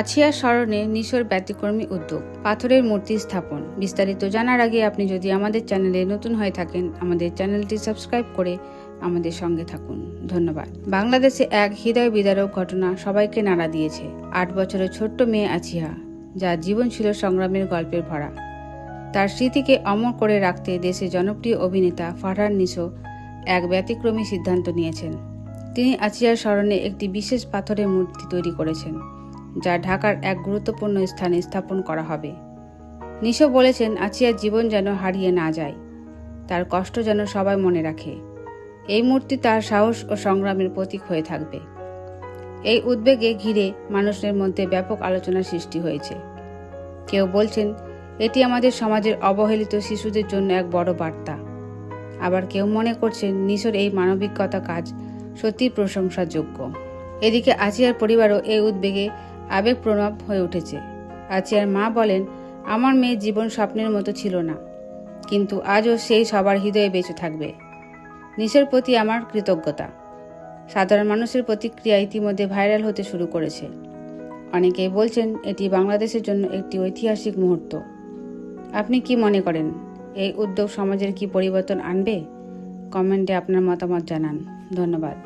আছিয়ার স্মরণে নিশোর ব্যতিক্রমী উদ্যোগ, পাথরের মূর্তি স্থাপন। বিস্তারিত জানার আগে আপনি যদি আমাদের চ্যানেলে নতুন হয়ে থাকেন, আমাদের চ্যানেলটি সাবস্ক্রাইব করে আমাদের সঙ্গে থাকুন। ধন্যবাদ। বাংলাদেশে এক হৃদয় বিদারক ঘটনা সবাইকে নাড়া দিয়েছে। আট বছরের ছোট্ট মেয়ে আছিয়া, যার জীবন ছিল সংগ্রামের গল্পের ভরা। তার স্মৃতিকে অমর করে রাখতে দেশের জনপ্রিয় অভিনেতা ফারহান নিশো এক ব্যতিক্রমী সিদ্ধান্ত নিয়েছেন। তিনি আছিয়ার স্মরণে একটি বিশেষ পাথরের মূর্তি তৈরি করেছেন। যা ঢাকার এক গুরুত্বপূর্ণ স্থানে স্থাপন করা হবে। নিশো বলেছেন আছিয়ার জীবন যেন হারিয়ে না যায়। তার কষ্ট যেন সবাই মনে রাখে। এই মূর্তি তার সাহস ও সংগ্রামের প্রতীক হয়ে থাকবে। এই উদ্বেগে ঘিরে মানুষের মধ্যে ব্যাপক আলোচনার সৃষ্টি হয়েছে। কেউ বলছেন, এটি আমাদের সমাজের অবহেলিত শিশুদের জন্য এক বড় বার্তা। আবার কেউ মনে করছেন, নিশোর এই মানবিকতা কাজ সত্যি প্রশংসাযোগ্য। এদিকে আচিয়ার পরিবারও এই উদ্বেগে আবেগপ্রণব হয়ে উঠেছে। আচিয়ার মা বলেন, আমার মেয়ে জীবন স্বপ্নের মতো ছিল না, কিন্তু আজও সেই সবার হৃদয়ে বেঁচে থাকবে। নিশোর প্রতি আমার কৃতজ্ঞতা। সাধারণ মানুষের প্রতিক্রিয়া ইতিমধ্যে ভাইরাল হতে শুরু করেছে। অনেকেই বলছেন, এটি বাংলাদেশের জন্য একটি ঐতিহাসিক মুহূর্ত। আপনি কি মনে করেন, এই উদ্যোগ সমাজের কি পরিবর্তন আনবে? কমেন্টে আপনার মতামত জানান। ধন্যবাদ।